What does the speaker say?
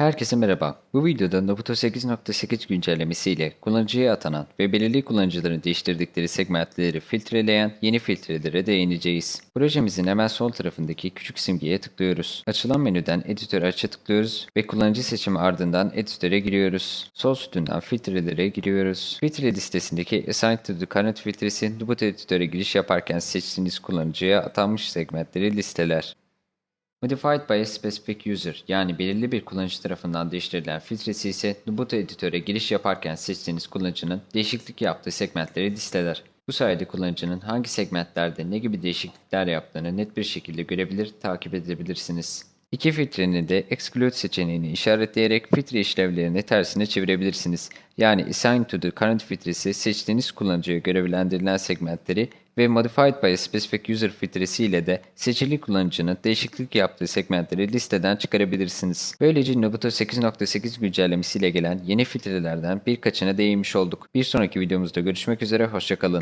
Herkese merhaba. Bu videoda Nobuto 8.8 güncellemesiyle kullanıcıya atanan ve belirli kullanıcıların değiştirdikleri segmentleri filtreleyen yeni filtrelere değineceğiz. Projemizin hemen sol tarafındaki küçük simgeye tıklıyoruz. Açılan menüden editör açı tıklıyoruz ve kullanıcı seçimi ardından editöre giriyoruz. Sol sütundan filtrelere giriyoruz. Filtre listesindeki Assign to the Current filtresi Nobuto editöre giriş yaparken seçtiğiniz kullanıcıya atanmış segmentleri listeler. Modified by a specific user yani belirli bir kullanıcı tarafından değiştirilen filtresi ise Ubuntu editöre giriş yaparken seçtiğiniz kullanıcının değişiklik yaptığı segmentleri listeler. Bu sayede kullanıcının hangi segmentlerde ne gibi değişiklikler yaptığını net bir şekilde görebilir, takip edebilirsiniz. İki filtrenin de exclude seçeneğini işaretleyerek filtre işlevlerini tersine çevirebilirsiniz. Yani assign to the current filtresi seçtiğiniz kullanıcıya görevlendirilen segmentleri ve Modified by a Specific User filtresi ile de seçili kullanıcının değişiklik yaptığı segmentleri listeden çıkarabilirsiniz. Böylece Nobuto 8.8 güncellemesiyle gelen yeni filtrelerden birkaçına değinmiş olduk. Bir sonraki videomuzda görüşmek üzere, hoşçakalın.